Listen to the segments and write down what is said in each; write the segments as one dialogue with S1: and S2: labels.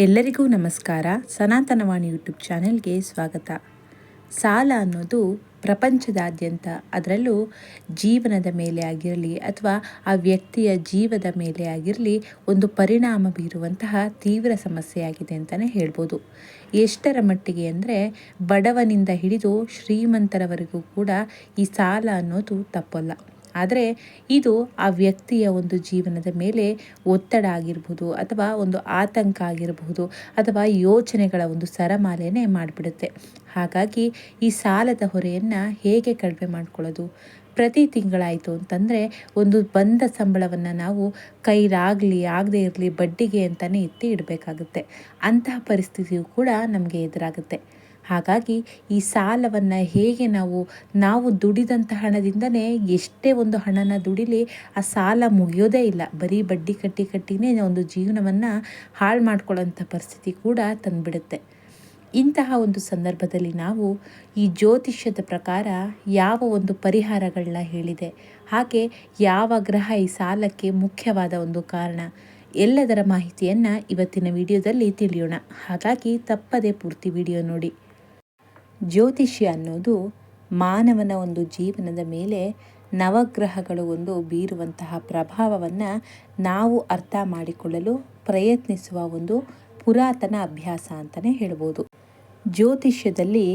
S1: ಎಲ್ಲರಿಗೂ ನಮಸ್ಕಾರ. ಸನಾತನವಾಣಿ ಯೂಟ್ಯೂಬ್ ಚಾನೆಲ್ಗೆ ಸ್ವಾಗತ. ಸಾಲ ಅನ್ನೋದು ಪ್ರಪಂಚದಾದ್ಯಂತ, ಅದರಲ್ಲೂ ಜೀವನದ ಮೇಲೆ ಆಗಿರಲಿ ಅಥವಾ ಆ ವ್ಯಕ್ತಿಯ ಜೀವದ ಮೇಲೆ ಆಗಿರಲಿ ಒಂದು ಪರಿಣಾಮ ಬೀರುವಂತಹ ತೀವ್ರ ಸಮಸ್ಯೆಯಾಗಿದೆ ಅಂತಲೇ ಹೇಳ್ಬೋದು. ಎಷ್ಟರ ಮಟ್ಟಿಗೆ ಅಂದರೆ ಬಡವನಿಂದ ಹಿಡಿದು ಶ್ರೀಮಂತರವರೆಗೂ ಕೂಡ ಈ ಸಾಲ ಅನ್ನೋದು ತಪ್ಪಲ್ಲ. ಆದರೆ ಇದು ಆ ವ್ಯಕ್ತಿಯ ಒಂದು ಜೀವನದ ಮೇಲೆ ಒತ್ತಡ ಆಗಿರ್ಬೋದು ಅಥವಾ ಒಂದು ಆತಂಕ ಆಗಿರಬಹುದು ಅಥವಾ ಯೋಚನೆಗಳ ಒಂದು ಸರಮಾಲೆಯೇ ಮಾಡಿಬಿಡುತ್ತೆ. ಹಾಗಾಗಿ ಈ ಸಾಲದ ಹೊರೆಯನ್ನು ಹೇಗೆ ಕಡಿಮೆ ಮಾಡಿಕೊಳ್ಳೋದು? ಪ್ರತಿ ತಿಂಗಳಾಯಿತು ಅಂತಂದರೆ ಒಂದು ಬಂದ ಸಂಬಳವನ್ನು ನಾವು ಕೈಲಾಗಲಿ ಆಗದೆ ಇರಲಿ ಬಡ್ಡಿಗೆ ಅಂತಲೇ ಎತ್ತಿ ಇಡಬೇಕಾಗುತ್ತೆ. ಅಂತಹ ಪರಿಸ್ಥಿತಿಯು ಕೂಡ ನಮಗೆ ಎದುರಾಗುತ್ತೆ. ಹಾಗಾಗಿ ಈ ಸಾಲವನ್ನು ಹೇಗೆ ನಾವು ನಾವು ದುಡಿದಂಥ ಹಣದಿಂದನೇ ಎಷ್ಟೇ ಒಂದು ಹಣನ ದುಡಿಲಿ ಆ ಸಾಲ ಮುಗಿಯೋದೇ ಇಲ್ಲ. ಬರೀ ಬಡ್ಡಿ ಕಟ್ಟಿ ಕಟ್ಟಿನೇ ಒಂದು ಜೀವನವನ್ನು ಹಾಳು ಮಾಡ್ಕೊಳ್ಳೋಂಥ ಪರಿಸ್ಥಿತಿ ಕೂಡ ತಂದುಬಿಡುತ್ತೆ. ಇಂತಹ ಒಂದು ಸಂದರ್ಭದಲ್ಲಿ ನಾವು ಈ ಜ್ಯೋತಿಷ್ಯದ ಪ್ರಕಾರ ಯಾವ ಒಂದು ಪರಿಹಾರಗಳನ್ನ ಹೇಳಿದೆ, ಹಾಗೆ ಯಾವ ಗ್ರಹ ಈ ಸಾಲಕ್ಕೆ ಮುಖ್ಯವಾದ ಒಂದು ಕಾರಣ ಎಲ್ಲದರ ಮಾಹಿತಿಯನ್ನು ಇವತ್ತಿನ ವಿಡಿಯೋದಲ್ಲಿ ತಿಳಿಯೋಣ. ಹಾಗಾಗಿ ತಪ್ಪದೇ ಪೂರ್ತಿ ವಿಡಿಯೋ ನೋಡಿ. ಜ್ಯೋತಿಷ್ಯ ಅನ್ನೋದು ಮಾನವನ ಒಂದು ಜೀವನದ ಮೇಲೆ ನವಗ್ರಹಗಳು ಒಂದು ಬೀರುವಂತಹ ಪ್ರಭಾವವನ್ನು ನಾವು ಅರ್ಥ ಮಾಡಿಕೊಳ್ಳಲು ಪ್ರಯತ್ನಿಸುವ ಒಂದು ಪುರಾತನ ಅಭ್ಯಾಸ ಅಂತಲೇ ಹೇಳ್ಬೋದು. ಜ್ಯೋತಿಷ್ಯದಲ್ಲಿ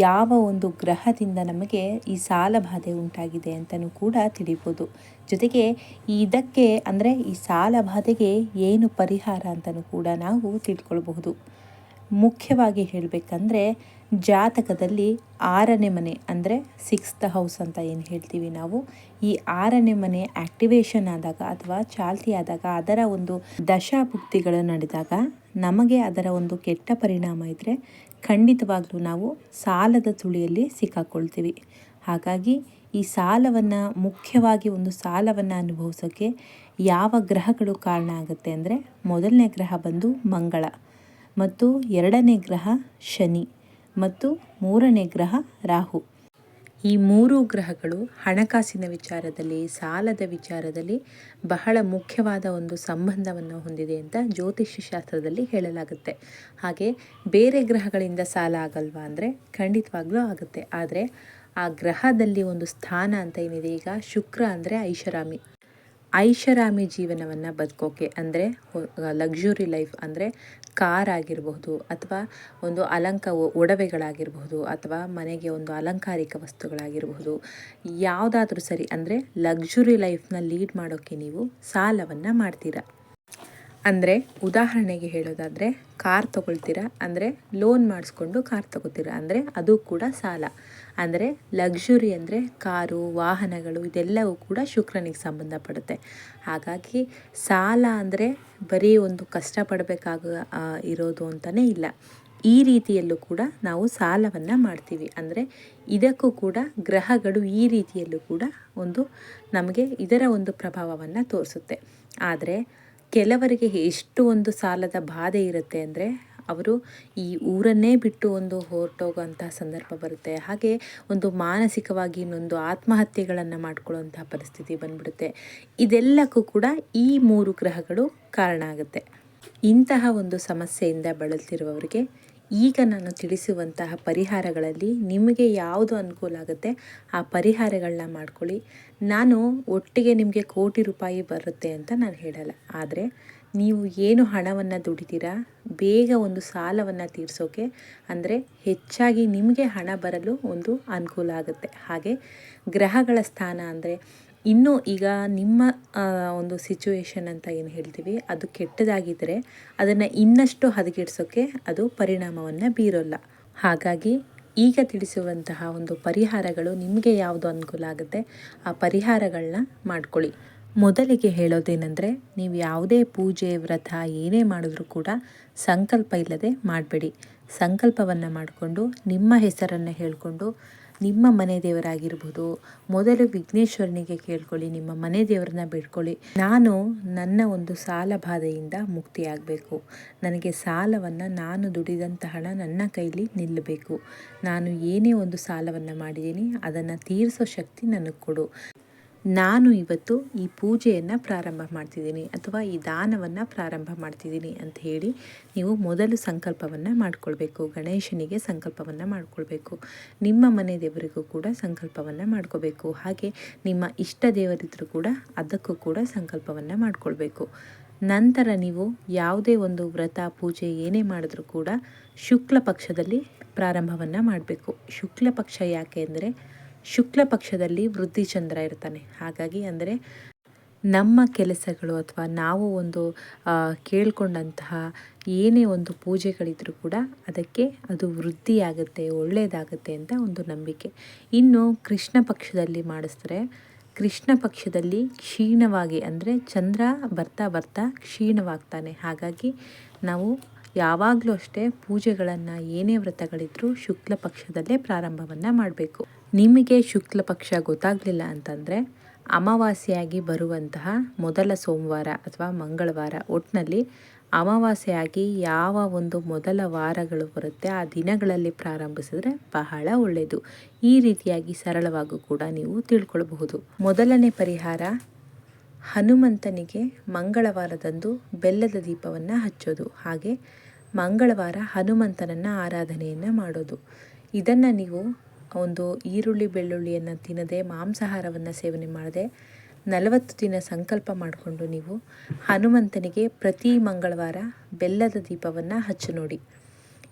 S1: ಯಾವ ಒಂದು ಗ್ರಹದಿಂದ ನಮಗೆ ಈ ಸಾಲ ಬಾಧೆ ಉಂಟಾಗಿದೆ ಅಂತಲೂ ಕೂಡ ತಿಳಿಬೋದು. ಜೊತೆಗೆ ಇದಕ್ಕೆ ಅಂದರೆ ಈ ಸಾಲ ಬಾಧೆಗೆ ಏನು ಪರಿಹಾರ ಅಂತಲೂ ಕೂಡ ನಾವು ತಿಳ್ಕೊಳ್ಬಹುದು. ಮುಖ್ಯವಾಗಿ ಹೇಳಬೇಕಂದ್ರೆ ಜಾತಕದಲ್ಲಿ ಆರನೇ ಮನೆ ಅಂದರೆ ಸಿಕ್ಸ್ತ್ ಹೌಸ್ ಅಂತ ಏನು ಹೇಳ್ತೀವಿ ನಾವು? ಈ ಆರನೇ ಮನೆ ಆಕ್ಟಿವೇಶನ್ ಆದಾಗ ಅಥವಾ ಚಾಲ್ತಿ ಆದಾಗ ಅದರ ಒಂದು ದಶಾಭುಕ್ತಿಗಳು ನಡೆದಾಗ ನಮಗೆ ಅದರ ಒಂದು ಕೆಟ್ಟ ಪರಿಣಾಮ ಇದ್ದರೆ ಖಂಡಿತವಾಗ್ಲೂ ನಾವು ಸಾಲದ ತುಳಿಯಲ್ಲಿ ಸಿಕ್ಕಾಕೊಳ್ತೀವಿ. ಹಾಗಾಗಿ ಈ ಸಾಲವನ್ನು ಮುಖ್ಯವಾಗಿ ಒಂದು ಸಾಲವನ್ನು ಅನುಭವಿಸೋಕ್ಕೆ ಯಾವ ಗ್ರಹಗಳು ಕಾರಣ ಆಗುತ್ತೆ ಅಂದರೆ ಮೊದಲನೇ ಗ್ರಹ ಬಂದು ಮಂಗಳ, ಮತ್ತು ಎರಡನೇ ಗ್ರಹ ಶನಿ. ಮತ್ತು ಮೂರನೇ ಗ್ರಹ ರಾಹು. ಈ ಮೂರು ಗ್ರಹಗಳು ಹಣಕಾಸಿನ ವಿಚಾರದಲ್ಲಿ, ಸಾಲದ ವಿಚಾರದಲ್ಲಿ ಬಹಳ ಮುಖ್ಯವಾದ ಒಂದು ಸಂಬಂಧವನ್ನು ಹೊಂದಿದೆ ಅಂತ ಜ್ಯೋತಿಷ್ಯ ಶಾಸ್ತ್ರದಲ್ಲಿ ಹೇಳಲಾಗುತ್ತೆ. ಹಾಗೆ ಬೇರೆ ಗ್ರಹಗಳಿಂದ ಸಾಲ ಆಗಲ್ವಾ ಅಂದರೆ ಖಂಡಿತವಾಗ್ಲೂ ಆಗುತ್ತೆ. ಆದರೆ ಆ ಗ್ರಹದಲ್ಲಿ ಒಂದು ಸ್ಥಾನ ಅಂತ ಏನಿದೆ ಈಗ ಶುಕ್ರ ಅಂದರೆ ಐಷಾರಾಮಿ. ಐಷಾರಾಮಿ ಜೀವನವನ್ನು ಬದುಕೋಕೆ ಅಂದರೆ ಲಕ್ಸುರಿ ಲೈಫ್ ಅಂದರೆ ಕಾರ್ ಆಗಿರಬಹುದು ಅಥವಾ ಒಂದು ಅಲಂಕ ಒಡವೆಗಳಾಗಿರಬಹುದು ಅಥವಾ ಮನೆಗೆ ಒಂದು ಅಲಂಕಾರಿಕ ವಸ್ತುಗಳಾಗಿರಬಹುದು. ಯಾವುದಾದ್ರೂ ಸರಿ ಅಂದರೆ ಲಕ್ಸುರಿ ಲೈಫ್ನ ಲೀಡ್ ಮಾಡೋಕ್ಕೆ ನೀವು ಸಾಲವನ್ನು ಮಾಡ್ತೀರಾ. ಅಂದರೆ ಉದಾಹರಣೆಗೆ ಹೇಳೋದಾದರೆ ಕಾರ್ ತೊಗೊಳ್ತೀರಾ? ಅಂದರೆ ಲೋನ್ ಮಾಡಿಸ್ಕೊಂಡು ಕಾರ್ ತೊಗೋತೀರಾ? ಅಂದರೆ ಅದು ಕೂಡ ಸಾಲ. ಅಂದರೆ ಲಕ್ಸುರಿ ಅಂದರೆ ಕಾರು, ವಾಹನಗಳು ಇದೆಲ್ಲವೂ ಕೂಡ ಶುಕ್ರನಿಗೆ ಸಂಬಂಧಪಡುತ್ತೆ. ಹಾಗಾಗಿ ಸಾಲ ಅಂದರೆ ಬರೀ ಒಂದು ಕಷ್ಟಪಡಬೇಕಾಗ ಇರೋದು ಅಂತಲೇ ಇಲ್ಲ. ಈ ರೀತಿಯಲ್ಲೂ ಕೂಡ ನಾವು ಸಾಲವನ್ನು ಮಾಡ್ತೀವಿ. ಅಂದರೆ ಇದಕ್ಕೂ ಕೂಡ ಗ್ರಹಗಳು ಈ ರೀತಿಯಲ್ಲೂ ಕೂಡ ಒಂದು ನಮಗೆ ಇದರ ಒಂದು ಪ್ರಭಾವವನ್ನು ತೋರಿಸುತ್ತೆ. ಆದರೆ ಕೆಲವರಿಗೆ ಎಷ್ಟು ಒಂದು ಸಾಲದ ಬಾಧೆ ಇರುತ್ತೆ ಅಂದರೆ ಅವರು ಈ ಊರನ್ನೇ ಬಿಟ್ಟು ಒಂದು ಹೊರಟೋಗೋಂಥ ಸಂದರ್ಭ ಬರುತ್ತೆ. ಹಾಗೆ ಒಂದು ಮಾನಸಿಕವಾಗಿ ಇನ್ನೊಂದು ಆತ್ಮಹತ್ಯೆಗಳನ್ನು ಮಾಡಿಕೊಳ್ಳುವಂತಹ ಪರಿಸ್ಥಿತಿ ಬಂದ್ಬಿಡುತ್ತೆ. ಇದೆಲ್ಲಕ್ಕೂ ಕೂಡ ಈ ಮೂರು ಗ್ರಹಗಳು ಕಾರಣ ಆಗುತ್ತೆ. ಇಂತಹ ಒಂದು ಸಮಸ್ಯೆಯಿಂದ ಬಳಲ್ತಿರುವವರಿಗೆ ಈಗ ನಾನು ತಿಳಿಸುವಂತಹ ಪರಿಹಾರಗಳಲ್ಲಿ ನಿಮಗೆ ಯಾವುದು ಅನುಕೂಲ ಆಗುತ್ತೆ, ಆ ಪರಿಹಾರಗಳನ್ನ ಮಾಡ್ಕೊಳ್ಳಿ. ನಾನು ಒಟ್ಟಿಗೆ ನಿಮಗೆ ಕೋಟಿ ರೂಪಾಯಿ ಬರುತ್ತೆ ಅಂತ ನಾನು ಹೇಳಲ್ಲ. ಆದರೆ, ನೀವು ಏನು ಹಣವನ್ನು ದುಡಿತೀರಾ, ಬೇಗ ಒಂದು ಸಾಲವನ್ನು ತೀರಿಸೋಕೆ, ಅಂದರೆ ಹೆಚ್ಚಾಗಿ ನಿಮಗೆ ಹಣ ಬರಲು ಒಂದು ಅನುಕೂಲ ಆಗುತ್ತೆ. ಹಾಗೆ ಗ್ರಹಗಳ ಸ್ಥಾನ ಅಂದರೆ ಇನ್ನೂ ಈಗ ನಿಮ್ಮ ಒಂದು ಸಿಚುವೇಶನ್ ಅಂತ ಏನು ಹೇಳ್ತೀವಿ? ಅದು ಕೆಟ್ಟದಾಗಿದ್ದರೆ ಅದನ್ನು ಇನ್ನಷ್ಟು ಹದಗೆಡ್ಸೋಕ್ಕೆ ಅದು ಪರಿಣಾಮವನ್ನು ಬೀರೋಲ್ಲ. ಹಾಗಾಗಿ ಈಗ ತಿಳಿಸುವಂತಹ ಒಂದು ಪರಿಹಾರಗಳು ನಿಮಗೆ ಯಾವುದು ಅನುಕೂಲ ಆಗುತ್ತೆ, ಆ ಪರಿಹಾರಗಳನ್ನ ಮಾಡ್ಕೊಳ್ಳಿ. ಮೊದಲಿಗೆ ಹೇಳೋದೇನೆಂದರೆ, ನೀವು ಯಾವುದೇ ಪೂಜೆ, ವ್ರತ ಏನೇ ಮಾಡಿದ್ರೂ ಕೂಡ ಸಂಕಲ್ಪ ಇಲ್ಲದೆ ಮಾಡಬೇಡಿ. ಸಂಕಲ್ಪವನ್ನು ಮಾಡಿಕೊಂಡು, ನಿಮ್ಮ ಹೆಸರನ್ನು ಹೇಳಿಕೊಂಡು ನಿಮ್ಮ ಮನೆ ದೇವರಾಗಿರ್ಬೋದು. ಮೊದಲು ವಿಘ್ನೇಶ್ವರನಿಗೆ ಕೇಳ್ಕೊಳ್ಳಿ, ನಿಮ್ಮ ಮನೆ ದೇವರನ್ನ ಬಿಡ್ಕೊಳ್ಳಿ. ನಾನು ನನ್ನ ಒಂದು ಸಾಲ ಬಾಧೆಯಿಂದ ಮುಕ್ತಿಯಾಗಬೇಕು. ನನಗೆ ಸಾಲವನ್ನು ನಾನು ದುಡಿದಂಥ ಹಣ ನನ್ನ ಕೈಲಿ ನಿಲ್ಲಬೇಕು. ನಾನು ಏನೇ ಒಂದು ಸಾಲವನ್ನು ಮಾಡಿದ್ದೀನಿ, ಅದನ್ನು ತೀರಿಸೋ ಶಕ್ತಿ ನನಗೆ ಕೊಡು. ನಾನು ಇವತ್ತು ಈ ಪೂಜೆಯನ್ನು ಪ್ರಾರಂಭ ಮಾಡ್ತಿದ್ದೀನಿ ಅಥವಾ ಈ ದಾನವನ್ನು ಪ್ರಾರಂಭ ಮಾಡ್ತಿದ್ದೀನಿ ಅಂತ ಹೇಳಿ ನೀವು ಮೊದಲು ಸಂಕಲ್ಪವನ್ನು ಮಾಡಿಕೊಳ್ಬೇಕು. ಗಣೇಶನಿಗೆ ಸಂಕಲ್ಪವನ್ನು ಮಾಡಿಕೊಳ್ಬೇಕು. ನಿಮ್ಮ ಮನೆ ದೇವರಿಗೂ ಕೂಡ ಸಂಕಲ್ಪವನ್ನು ಮಾಡ್ಕೋಬೇಕು ಹಾಗೆ ನಿಮ್ಮ ಇಷ್ಟ ದೇವರಿದ್ದರೂ ಕೂಡ ಅದಕ್ಕೂ ಕೂಡ ಸಂಕಲ್ಪವನ್ನು ಮಾಡಿಕೊಳ್ಬೇಕು. ನಂತರ ನೀವು ಯಾವುದೇ ಒಂದು ವ್ರತ, ಪೂಜೆ ಏನೇ ಮಾಡಿದ್ರೂ ಕೂಡ ಶುಕ್ಲ ಪಕ್ಷದಲ್ಲಿ ಪ್ರಾರಂಭವನ್ನು ಮಾಡಬೇಕು. ಶುಕ್ಲ ಪಕ್ಷ ಯಾಕೆ ಅಂದರೆ ಶುಕ್ಲ ಪಕ್ಷದಲ್ಲಿ ವೃದ್ಧಿ ಚಂದ್ರ ಇರ್ತಾನೆ. ಹಾಗಾಗಿ ಅಂದರೆ ನಮ್ಮ ಕೆಲಸಗಳು ಅಥವಾ ನಾವು ಒಂದು ಕೇಳ್ಕೊಂಡಂತಹ ಏನೇ ಒಂದು ಪೂಜೆಗಳಿದ್ರೂ ಕೂಡ ಅದಕ್ಕೆ ಅದು ವೃದ್ಧಿಯಾಗುತ್ತೆ ಒಳ್ಳೆಯದಾಗುತ್ತೆ ಅಂತ ಒಂದು ನಂಬಿಕೆ. ಇನ್ನು ಕೃಷ್ಣ ಪಕ್ಷದಲ್ಲಿ ಮಾಡಿಸಿದ್ರೆ, ಕೃಷ್ಣ ಪಕ್ಷದಲ್ಲಿ ಕ್ಷೀಣವಾಗಿ ಅಂದರೆ ಚಂದ್ರ ಬರ್ತಾ ಬರ್ತಾ ಕ್ಷೀಣವಾಗ್ತಾನೆ. ಹಾಗಾಗಿ ನಾವು ಯಾವಾಗಲೂ ಅಷ್ಟೇ ಪೂಜೆಗಳನ್ನು ಏನೇ ವ್ರತಗಳಿದ್ರೂ ಶುಕ್ಲ ಪಕ್ಷದಲ್ಲೇ ಪ್ರಾರಂಭವನ್ನು ಮಾಡಬೇಕು. ನಿಮಗೆ ಶುಕ್ಲ ಪಕ್ಷ ಗೊತ್ತಾಗಲಿಲ್ಲ ಅಂತಂದರೆ ಅಮಾವಾಸ್ಯೆಯಾಗಿ ಬರುವಂತಹ ಮೊದಲ ಸೋಮವಾರ ಅಥವಾ ಮಂಗಳವಾರ ಒಟ್ಟಿನಲ್ಲಿ ಅಮಾವಾಸ್ಯೆಯಾಗಿ ಯಾವ ಒಂದು ಮೊದಲ ವಾರಗಳು ಬರುತ್ತೆ ಆ ದಿನಗಳಲ್ಲಿ ಪ್ರಾರಂಭಿಸಿದ್ರೆ ಬಹಳ ಒಳ್ಳೆಯದು. ಈ ರೀತಿಯಾಗಿ ಸರಳವಾಗೂ ಕೂಡ ನೀವು ತಿಳ್ಕೊಳ್ಬಹುದು. ಮೊದಲನೇ ಪರಿಹಾರ, ಹನುಮಂತನಿಗೆ ಮಂಗಳವಾರದಂದು ಬೆಲ್ಲದ ದೀಪವನ್ನು ಹಚ್ಚೋದು. ಹಾಗೆ ಮಂಗಳವಾರ ಹನುಮಂತನನ್ನು ಆರಾಧನೆಯನ್ನು ಮಾಡೋದು. ಇದನ್ನು ನೀವು ಒಂದು ಈರುಳ್ಳಿ ಬೆಳ್ಳುಳ್ಳಿಯನ್ನು ತಿನ್ನದೆ ಮಾಂಸಾಹಾರವನ್ನು ಸೇವನೆ ಮಾಡದೆ ನಲವತ್ತು ದಿನ ಸಂಕಲ್ಪ ಮಾಡಿಕೊಂಡು ನೀವು ಹನುಮಂತನಿಗೆ ಪ್ರತಿ ಮಂಗಳವಾರ ಬೆಲ್ಲದ ದೀಪವನ್ನು ಹಚ್ಚಿ ನೋಡಿ.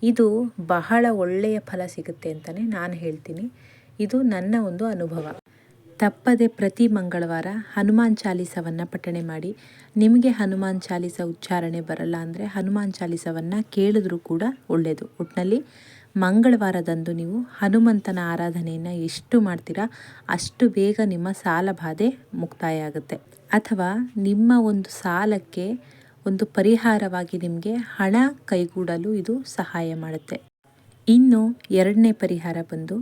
S1: ಇದು ಬಹಳ ಒಳ್ಳೆಯ ಫಲ ಸಿಗುತ್ತೆ ಅಂತಲೇ ನಾನು ಹೇಳ್ತೀನಿ. ಇದು ನನ್ನ ಒಂದು ಅನುಭವ. ತಪ್ಪದೆ ಪ್ರತಿ ಮಂಗಳವಾರ ಹನುಮಾನ್ ಚಾಲೀಸವನ್ನು ಪಠಣೆ ಮಾಡಿ. ನಿಮಗೆ ಹನುಮಾನ್ ಚಾಲೀಸ ಉಚ್ಚಾರಣೆ ಬರಲ್ಲ ಅಂದರೆ ಹನುಮಾನ್ ಚಾಲೀಸವನ್ನು ಕೇಳಿದ್ರೂ ಕೂಡ ಒಳ್ಳೆಯದು ಒಟ್ಟಿನಲ್ಲಿ ಮಂಗಳವಾರದಂದು ನೀವು ಹನುಮಂತನ ಆರಾಧನೆಯನ್ನು ಎಷ್ಟು ಮಾಡ್ತೀರಾ, ಅಷ್ಟು ಬೇಗ ನಿಮ್ಮ ಸಾಲ ಬಾಧೆ ಮುಕ್ತಾಯ ಆಗುತ್ತೆ ಅಥವಾ ನಿಮ್ಮ ಒಂದು ಸಾಲಕ್ಕೆ ಒಂದು ಪರಿಹಾರವಾಗಿ ನಿಮಗೆ ಹಣ ಕೈಗೂಡಲು ಇದು ಸಹಾಯ ಮಾಡುತ್ತೆ. ಇನ್ನು ಎರಡನೇ ಪರಿಹಾರ ಬಂದು,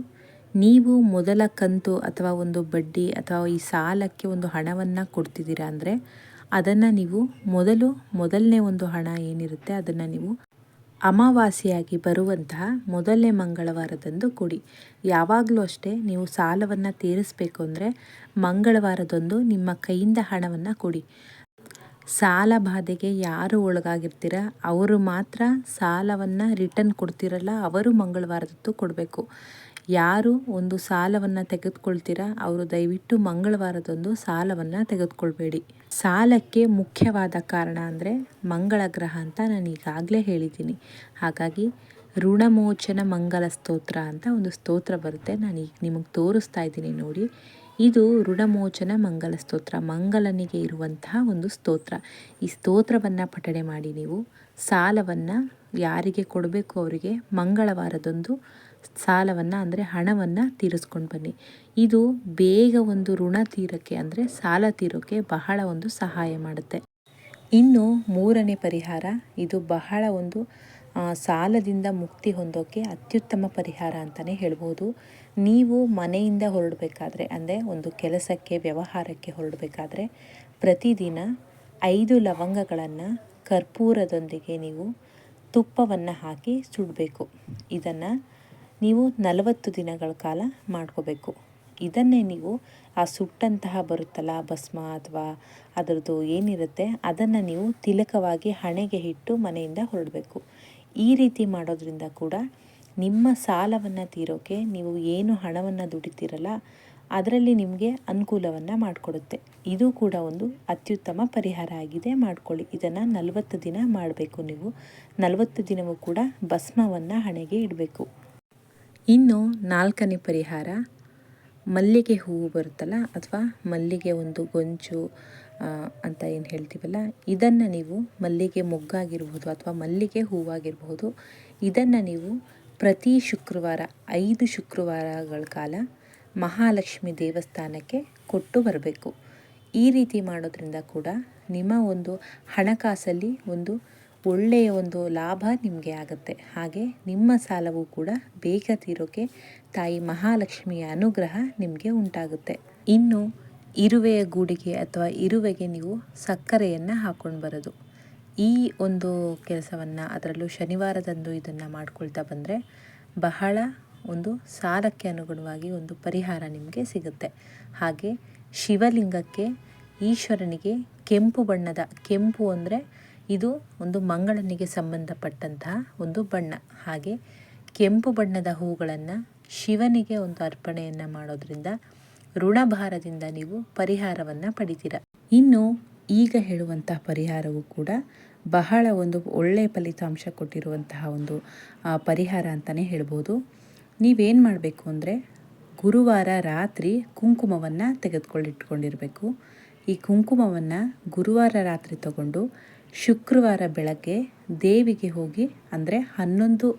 S1: ನೀವು ಮೊದಲ ಕಂತು ಅಥವಾ ಒಂದು ಬಡ್ಡಿ ಅಥವಾ ಈ ಸಾಲಕ್ಕೆ ಒಂದು ಹಣವನ್ನು ಕೊಡ್ತಿದ್ದೀರಾ ಅಂದರೆ, ಅದನ್ನು ನೀವು ಮೊದಲು, ಮೊದಲನೇ ಒಂದು ಹಣ ಏನಿರುತ್ತೆ ಅದನ್ನು ನೀವು ಅಮಾವಾಸ್ಯೆಯಾಗಿ ಬರುವಂತಹ ಮೊದಲನೇ ಮಂಗಳವಾರದಂದು ಕೊಡಿ. ಯಾವಾಗಲೂ ಅಷ್ಟೇ ನೀವು ಸಾಲವನ್ನು ತೀರಿಸಬೇಕು ಅಂದರೆ ಮಂಗಳವಾರದಂದು ನಿಮ್ಮ ಕೈಯಿಂದ ಹಣವನ್ನು ಕೊಡಿ. ಸಾಲ ಬಾಧೆಗೆ ಯಾರು ಒಳಗಾಗಿರ್ತೀರ, ಅವರು ಮಾತ್ರ ಸಾಲವನ್ನು ರಿಟರ್ನ್ ಕೊಡ್ತಿರಲ್ಲ, ಅವರು ಮಂಗಳವಾರದತ್ತು ಕೊಡಬೇಕು. ಯಾರು ಒಂದು ಸಾಲವನ್ನು ತೆಗೆದುಕೊಳ್ತೀರಾ? ಅವರು ದಯವಿಟ್ಟು ಮಂಗಳವಾರದಂದು ಸಾಲವನ್ನು ತೆಗೆದುಕೊಳ್ಬೇಡಿ. ಸಾಲಕ್ಕೆ ಮುಖ್ಯವಾದ ಕಾರಣ ಅಂದರೆ ಮಂಗಳ ಗ್ರಹ ಅಂತ ನಾನು ಈಗಾಗಲೇ ಹೇಳಿದ್ದೀನಿ. ಹಾಗಾಗಿ ಋಣಮೋಚನ ಮಂಗಲ ಸ್ತೋತ್ರ ಅಂತ ಒಂದು ಸ್ತೋತ್ರ ಬರುತ್ತೆ. ನಾನು ಈಗ ನಿಮಗೆ ತೋರಿಸ್ತಾ ಇದ್ದೀನಿ ನೋಡಿ. ಇದು ಋಣಮೋಚನ ಮಂಗಲ ಸ್ತೋತ್ರ ಮಂಗಲನಿಗೆ ಇರುವಂತಹ ಒಂದು ಸ್ತೋತ್ರ. ಈ ಸ್ತೋತ್ರವನ್ನು ಪಠಣೆ ಮಾಡಿ ನೀವು. ಸಾಲವನ್ನು ಯಾರಿಗೆ ಕೊಡಬೇಕು ಅವರಿಗೆ? ಮಂಗಳವಾರದಂದು ಸಾಲವನ್ನು ಅಂದರೆ ಹಣವನ್ನು ತೀರಿಸ್ಕೊಂಡು ಬನ್ನಿ. ಇದು ಬೇಗ ಒಂದು ಋಣ ತೀರೋಕ್ಕೆ ಅಂದರೆ ಸಾಲ ತೀರೋಕ್ಕೆ ಬಹಳ ಒಂದು ಸಹಾಯ ಮಾಡುತ್ತೆ. ಇನ್ನು ಮೂರನೇ ಪರಿಹಾರ, ಇದು ಬಹಳ ಒಂದು ಸಾಲದಿಂದ ಮುಕ್ತಿ ಹೊಂದೋಕ್ಕೆ ಅತ್ಯುತ್ತಮ ಪರಿಹಾರ ಅಂತಲೇ ಹೇಳ್ಬೋದು. ನೀವು ಮನೆಯಿಂದ ಹೊರಡಬೇಕಾದ್ರೆ, ಅಂದರೆ ಒಂದು ಕೆಲಸಕ್ಕೆ, ವ್ಯವಹಾರಕ್ಕೆ ಹೊರಡಬೇಕಾದ್ರೆ ಪ್ರತಿದಿನ ಐದು ಲವಂಗಗಳನ್ನು ಕರ್ಪೂರದೊಂದಿಗೆ ನೀವು ತುಪ್ಪವನ್ನು ಹಾಕಿ ಸುಡಬೇಕು. ಇದನ್ನು ನೀವು ನಲವತ್ತು ದಿನಗಳ ಕಾಲ ಮಾಡ್ಕೋಬೇಕು. ಇದನ್ನೇ ನೀವು ಆ ಸುಟ್ಟಂತಹ ಬರುತ್ತಲ್ಲ, ಭಸ್ಮ ಅಥವಾ ಅದರದ್ದು ಏನಿರುತ್ತೆ, ಅದನ್ನು ನೀವು ತಿಲಕವಾಗಿ ಹಣೆಗೆ ಇಟ್ಟು ಮನೆಯಿಂದ ಹೊರಡಬೇಕು. ಈ ರೀತಿ ಮಾಡೋದ್ರಿಂದ ಕೂಡ ನಿಮ್ಮ ಸಾಲವನ್ನು ತೀರೋಕೆ ನೀವು ಏನು ಹಣವನ್ನು ದುಡಿತೀರಲ್ಲ, ಅದರಲ್ಲಿ ನಿಮಗೆ ಅನುಕೂಲವನ್ನು ಮಾಡಿಕೊಡುತ್ತೆ. ಇದು ಕೂಡ ಒಂದು ಅತ್ಯುತ್ತಮ ಪರಿಹಾರ ಆಗಿದೆ ಮಾಡ್ಕೊಳ್ಳಿ. ಇದನ್ನು ನಲವತ್ತು ದಿನ ಮಾಡಬೇಕು ನೀವು. ನಲವತ್ತು ದಿನವೂ ಕೂಡ ಭಸ್ಮವನ್ನು ಹಣೆಗೆ ಇಡಬೇಕು. ಇನ್ನು ನಾಲ್ಕನೇ ಪರಿಹಾರ, ಮಲ್ಲಿಗೆ ಹೂವು ಬರುತ್ತಲ್ಲ ಅಥವಾ ಮಲ್ಲಿಗೆ ಒಂದು ಗೊಂಚು ಅಂತ ಏನು ಹೇಳ್ತೀವಲ್ಲ, ಇದನ್ನು ನೀವು ಮಲ್ಲಿಗೆ ಮೊಗ್ಗಾಗಿರ್ಬೋದು ಅಥವಾ ಮಲ್ಲಿಗೆ ಹೂವಾಗಿರ್ಬೋದು ಇದನ್ನು ನೀವು ಪ್ರತಿ ಶುಕ್ರವಾರ, ಐದು ಶುಕ್ರವಾರಗಳ ಕಾಲ ಮಹಾಲಕ್ಷ್ಮಿ ದೇವಸ್ಥಾನಕ್ಕೆ ಕೊಟ್ಟು ಬರಬೇಕು. ಈ ರೀತಿ ಮಾಡೋದ್ರಿಂದ ಕೂಡ ನಿಮ್ಮ ಒಂದು ಹಣಕಾಸಲ್ಲಿ ಒಂದು ಒಳ್ಳೆಯ ಒಂದು ಲಾಭ ನಿಮಗೆ ಆಗುತ್ತೆ. ಹಾಗೆ ನಿಮ್ಮ ಸಾಲವೂ ಕೂಡ ಬೇಗ ತೀರೋಕೆ ತಾಯಿ ಮಹಾಲಕ್ಷ್ಮಿಯ ಅನುಗ್ರಹ ನಿಮಗೆ ಉಂಟಾಗುತ್ತೆ. ಇನ್ನು ಇರುವೆಯ ಗೂಡಿಗೆ ಅಥವಾ ಇರುವೆಗೆ ನೀವು ಸಕ್ಕರೆಯನ್ನು ಹಾಕ್ಕೊಂಡು ಬರೋದು. ಈ ಒಂದು ಕೆಲಸವನ್ನು ಅದರಲ್ಲೂ ಶನಿವಾರದಂದು ಇದನ್ನು ಮಾಡ್ಕೊಳ್ತಾ ಬಂದರೆ ಬಹಳ ಒಂದು ಸಾಲಕ್ಕೆ ಅನುಗುಣವಾಗಿ ಒಂದು ಪರಿಹಾರ ನಿಮಗೆ ಸಿಗುತ್ತೆ. ಹಾಗೆ ಶಿವಲಿಂಗಕ್ಕೆ ಈಶ್ವರನಿಗೆ ಕೆಂಪು ಬಣ್ಣದ, ಕೆಂಪು ಅಂದರೆ ಇದು ಒಂದು ಮಂಗಳನಿಗೆ ಸಂಬಂಧಪಟ್ಟಂತಹ ಒಂದು ಬಣ್ಣ. ಹಾಗೆ ಕೆಂಪು ಬಣ್ಣದ ಹೂಗಳನ್ನು ಶಿವನಿಗೆ ಒಂದು ಅರ್ಪಣೆಯನ್ನು ಮಾಡೋದ್ರಿಂದ ಋಣಭಾರದಿಂದ ನೀವು ಪರಿಹಾರವನ್ನು ಪಡಿತೀರ. ಇನ್ನು ಈಗ ಹೇಳುವಂತಹ ಪರಿಹಾರವು ಕೂಡ ಬಹಳ ಒಂದು ಒಳ್ಳೆಯ ಫಲಿತಾಂಶ ಕೊಟ್ಟಿರುವಂತಹ ಒಂದು ಪರಿಹಾರ ಅಂತಲೇ ಹೇಳ್ಬೋದು. ನೀವೇನು ಮಾಡಬೇಕು ಅಂದರೆ ಗುರುವಾರ ರಾತ್ರಿ ಕುಂಕುಮವನ್ನು ತೆಗೆದುಕೊಂಡಿಟ್ಕೊಂಡಿರಬೇಕು ಈ ಕುಂಕುಮವನ್ನು ಗುರುವಾರ ರಾತ್ರಿ ತಗೊಂಡು ಶುಕ್ರವಾರ ಬೆಳಗ್ಗೆ ದೇವಿಗೆ ಹೋಗಿ, ಅಂದರೆ ಹನ್ನೊಂದು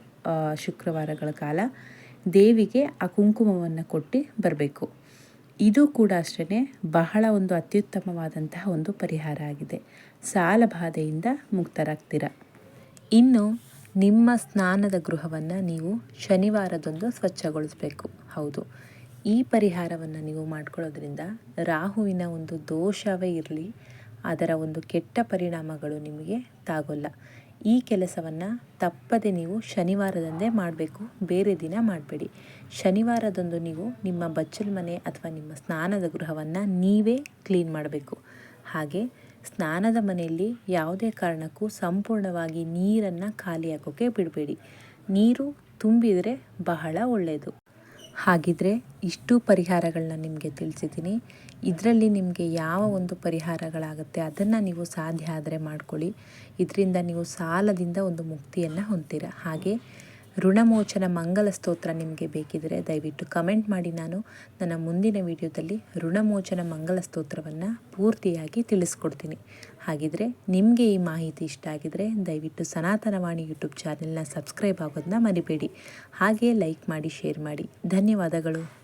S1: ಶುಕ್ರವಾರಗಳ ಕಾಲ ದೇವಿಗೆ ಆ ಕುಂಕುಮವನ್ನು ಕೊಟ್ಟು ಬರಬೇಕು. ಇದು ಕೂಡ ಅಷ್ಟೇ ಬಹಳ ಒಂದು ಅತ್ಯುತ್ತಮವಾದಂತಹ ಒಂದು ಪರಿಹಾರ ಆಗಿದೆ. ಸಾಲ ಬಾಧೆಯಿಂದ ಮುಕ್ತರಾಗ್ತೀರ? ಇನ್ನು ನಿಮ್ಮ ಸ್ನಾನದ ಗೃಹವನ್ನು ನೀವು ಶನಿವಾರದೊಂದು ಸ್ವಚ್ಛಗೊಳಿಸಬೇಕು. ಹೌದು. ಈ ಪರಿಹಾರವನ್ನು ನೀವು ಮಾಡ್ಕೊಳ್ಳೋದ್ರಿಂದ ರಾಹುವಿನ ಒಂದು ದೋಷವೇ ಇರಲಿ ಅದರ ಒಂದು ಕೆಟ್ಟ ಪರಿಣಾಮಗಳು ನಿಮಗೆ ತಾಗೋಲ್ಲ. ಈ ಕೆಲಸವನ್ನು ತಪ್ಪದೆ ನೀವು ಶನಿವಾರದಂದೇ ಮಾಡಬೇಕು, ಬೇರೆ ದಿನ ಮಾಡಬೇಡಿ. ಶನಿವಾರದಂದು ನೀವು ನಿಮ್ಮ ಬಚ್ಚಲ ಮನೆ ಅಥವಾ ನಿಮ್ಮ ಸ್ನಾನದ ಗೃಹವನ್ನು ನೀವೇ ಕ್ಲೀನ್ ಮಾಡಬೇಕು. ಹಾಗೆ ಸ್ನಾನದ ಮನೆಯಲ್ಲಿ ಯಾವುದೇ ಕಾರಣಕ್ಕೂ ಸಂಪೂರ್ಣವಾಗಿ ನೀರನ್ನು ಖಾಲಿ ಹಾಕೋಕ್ಕೆ ಬಿಡಬೇಡಿ. ನೀರು ತುಂಬಿದರೆ ಬಹಳ ಒಳ್ಳೆಯದು ಹಾಗಿದ್ರೆ ಇಷ್ಟು ಪರಿಹಾರಗಳನ್ನ ನಿಮಗೆ ತಿಳಿಸಿದ್ದೀನಿ. ಇದರಲ್ಲಿ ನಿಮಗೆ ಯಾವ ಒಂದು ಪರಿಹಾರಗಳಾಗುತ್ತೆ ಅದನ್ನು ನೀವು ಸಾಧ್ಯ ಆದರೆ ಮಾಡ್ಕೊಳ್ಳಿ. ಇದರಿಂದ ನೀವು ಸಾಲದಿಂದ ಒಂದು ಮುಕ್ತಿಯನ್ನು ಹೊಂದ್ತೀರ. ಹಾಗೆ ಋಣಮೋಚನ ಮಂಗಲ ಸ್ತೋತ್ರ ನಿಮಗೆ ಬೇಕಿದ್ರೆ ದಯವಿಟ್ಟು ಕಮೆಂಟ್ ಮಾಡಿ ನಾನು ನನ್ನ ಮುಂದಿನ ವಿಡಿಯೋದಲ್ಲಿ ಋಣಮೋಚನ ಮಂಗಲ ಸ್ತೋತ್ರವನ್ನು ಪೂರ್ತಿಯಾಗಿ ತಿಳಿಸ್ಕೊಡ್ತೀನಿ. ಹಾಗಿದ್ರೆ ನಿಮಗೆ ಈ ಮಾಹಿತಿ ಇಷ್ಟ ಆಗಿದ್ರೆ ದಯವಿಟ್ಟು ಸನಾತನವಾಣಿ ಯೂಟ್ಯೂಬ್ ಚಾನೆಲ್ನ ಸಬ್ಸ್ಕ್ರೈಬ್ ಆಗೋದನ್ನ ಮರಿಬೇಡಿ. ಹಾಗೆ ಲೈಕ್ ಮಾಡಿ, ಶೇರ್ ಮಾಡಿ. ಧನ್ಯವಾದಗಳು.